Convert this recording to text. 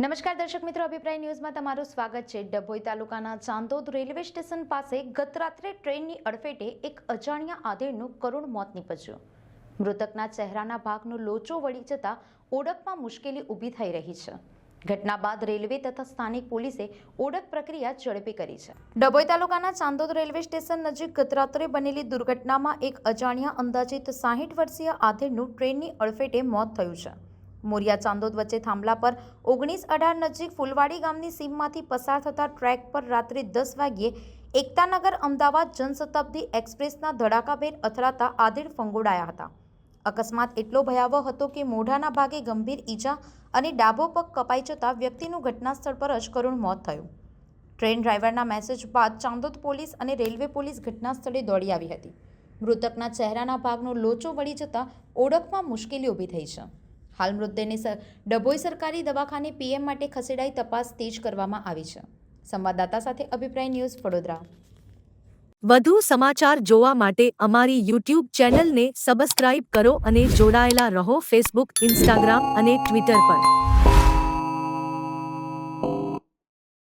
નમસ્કાર દર્શક મિત્રો, અભિપ્રાય ન્યૂઝમાં તમારું સ્વાગત છે. ડભોઈ તાલુકાના ચાંદોદ રેલવે સ્ટેશન પાસે ગત રાત્રે ટ્રેનની અડફેટે એક અજાણ્યા આધેડનું કરુણ મોત નીપજ્યું. મૃતકના ચહેરાના ભાગનો લોચો વળી જતા ઓળખમાં મુશ્કેલી ઊભી થઈ રહી છે. ઘટના બાદ રેલવે તથા સ્થાનિક પોલીસે ઓળખ પ્રક્રિયા ઝડપી કરી છે. ડભોઈ તાલુકાના ચાંદોદ રેલવે સ્ટેશન નજીક ગત રાત્રે બનેલી દુર્ઘટનામાં એક અજાણ્યા અંદાજિત સાહીઠ વર્ષીય આધેડનું ટ્રેનની અડફેટે મોત થયું છે. મોરિયા ચાંદોદ વચ્ચે થાંભલા પર ઓગણીસ અઢાર નજીક ફુલવાડી ગામની સીમમાંથી પસાર થતા ટ્રેક પર રાત્રે દસ વાગ્યે એકતાનગર અમદાવાદ જનશતાબ્દી એક્સપ્રેસના ધડાકાભેર અથડાતા આધેડ ફંગોડાયા હતા. અકસ્માત એટલો ભયાવહ હતો કે મોઢાના ભાગે ગંભીર ઈજા અને ડાબો પગ કપાઈ જતાં વ્યક્તિનું ઘટના સ્થળ પર જ મોત થયું. ટ્રેન ડ્રાઈવરના મેસેજ બાદ ચાંદોદ પોલીસ અને રેલવે પોલીસ ઘટના સ્થળે દોડી આવી હતી. મૃતકના ચહેરાના ભાગનો લોચો વળી જતાં ઓળખમાં મુશ્કેલી ઊભી થઈ છે. હાલ મૃતદેહને ડભોઈ સરકારી દવાખાને પીએમ માટે ખસેડાઈ તપાસ તેજ કરવામાં આવી છે. સંવાદદાતા સાથે અભિપ્રાય ન્યૂઝ વડોદરા. વધુ સમાચાર જોવા માટે અમારી યુટ્યુબ ચેનલને સબસ્ક્રાઇબ કરો અને જોડાયેલા રહો ફેસબુક, ઇન્સ્ટાગ્રામ અને ટ્વિટર પર.